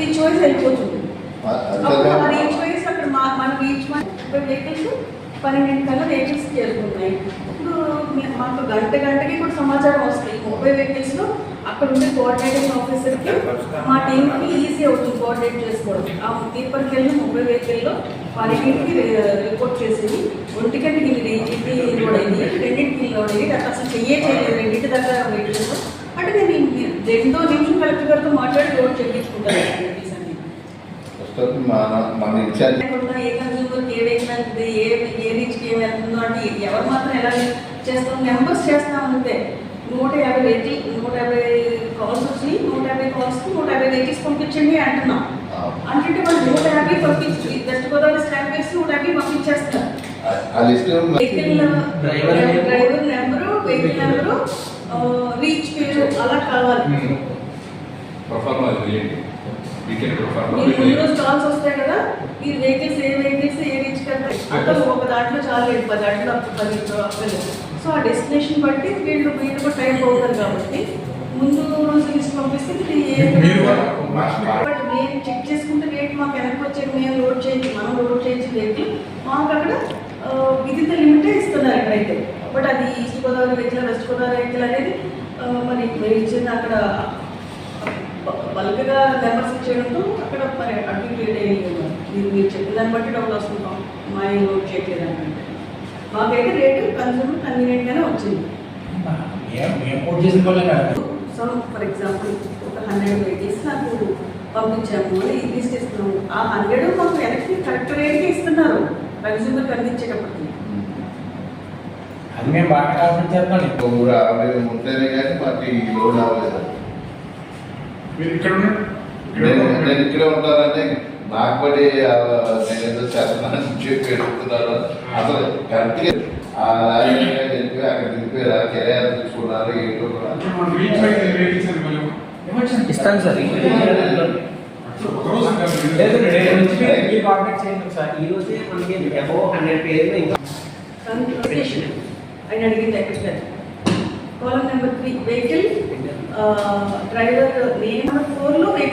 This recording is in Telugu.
రీచ్ వైజ్ వెళ్ళిపోతుంది. అప్పుడు రీచ్ వైజ్ అక్కడ మా మన రీచ్ ముప్పై వెహికల్స్ పన్నెండింటి కల్లా వెహికల్స్ చేరుకున్నాయి ఇప్పుడు మాకు గంట గంటకి కూడా సమాచారం వస్తాయి. ముప్పై వెహికల్స్లో అక్కడ ఉండే కోఆర్డినేటింగ్ ఆఫీసర్కి మా టీంకి ఈజీ అవుతుంది కోఆర్డినేట్ చేసుకోవడం. ఆ తీర్పరికి వెళ్ళి ముప్పై వెహికల్లో పన్నెండింటికి రిపోర్ట్ చేసేది. ఒంటికంటికి ఇది లోడ్ అయింది. రెండింటికి లోడ్ అట్లా అసలు చెయ్యే చేయలేదు. రెండింటి దగ్గర నేను రెండో నిమిషం కలెక్టర్ గారితో మాట్లాడి ఇన్ఛార్జ్. లేకుండా ఏ కన్జ్యూమర్కి ఏ వెహికల్ వెళ్తుంది ఏ ఏ రీచ్కి ఏం వెళ్తుందో అంటే ఎవరు మాత్రం ఎలా చేస్తాం? నెంబర్స్ చేస్తాం అంతే. నూట యాభై వెహికల్ నూట యాభై కాల్స్ వచ్చి నూట యాభై కాల్స్కి నూట యాభై వెహికల్స్ పంపించండి అంటున్నాం. అంటే వాళ్ళు నూట యాభై పంపించి వెస్ట్ గోదావరి స్టాండ్ వేసి నూట యాభై పంపించేస్తారు. Vehicle. Driver number vehicle number reach పేరు అలా కావాలి. ప్రొఫార్మా చేయండి వీకెండ్ ప్రొఫార్మా మీరు రోజు కాల్స్ వస్తాయి కదా ఈ వెహికల్స్ ఏ వెహికల్స్ ఏ రీచ్ కంటే ఒక దాంట్లో చాలా లేదు. పది దాంట్లో పది అవ్వలేదు సో ఆ డెస్టినేషన్ బట్టి వీళ్ళు వీళ్ళు కూడా టైం అవుతారు కాబట్టి ముందు రోజు లిస్ట్ పంపిస్తే మీరు బట్ మేము చెక్ చేసుకుంటే రేట్ మాకు వెనక్కి వచ్చేది మేము లోడ్ చేయించి మనం లోడ్ చేయించి వెహికల్ మాకు అక్కడ విధిత లిమిటే ఇస్తున్నారు అక్కడైతే బట్ అది east Godavari vehicle west Godavari vehicle అనేది ఆ, మరి మీరు ఇచ్చిన అక్కడ బల్క్గా నెంబర్స్ ఇచ్చేయడంతో అక్కడ మరి అటు ఇటు అయ్యింది. మీరు మీరు చెప్పిన దాన్ని బట్టి డబ్బులు వస్తుంటాం మా ఏం లోడ్ చేయట్లేదు అంటే మాకైతే రేటు కన్సూమర్ కన్వీనియంట్గానే వచ్చింది. మేము మేము సో ఫర్ ఎగ్జాంపుల్ ఒక హండ్రెడ్ వెహికల్స్ నాకు పంపించాము లిస్ట్ ఇస్తున్నాము ఆ హండ్రెడ్ మాకు వెనక్కి కరెక్ట్ రేట్కి ఇస్తున్నారు. కన్సూమర్కి అందించేటప్పటికి. అది మేము బాగా కాల్పులు చేస్తాం మూడు అరవై ఉంటేనే కానీ మాకు ఈ లోడ్ అవ్వలేదు మీరు ఇక్కడ ఉన్నారు నేను నేను ఇక్కడే ఉంటానంటే నాకు పడి ఆ, నేను ఏదో చెప్పి పెడుతున్నాను. అసలు కరెక్ట్గా ఆ లారీ చెప్పి అక్కడ దిగిపోయారు? ఆ కిరాయి తీసుకున్నారు? ఏంటో కూడా. మనం రీచ్ అయితే రేటింగ్స్ అని మళ్ళీ ఇస్తాను సార్ ఒక రోజు అంటారు లేదు రేపు నుంచి మీరు మీరు కాంటాక్ట్ చేయండి సార్ ఈ రోజే మనకి అబౌవ్ హండ్రెడ్ పేర్లు ఇంకా కన్సల్టేషన్ ఆయన అడిగింది ఎక్కడ column number three vehicle driver name number ఫోర్లో వెహికల్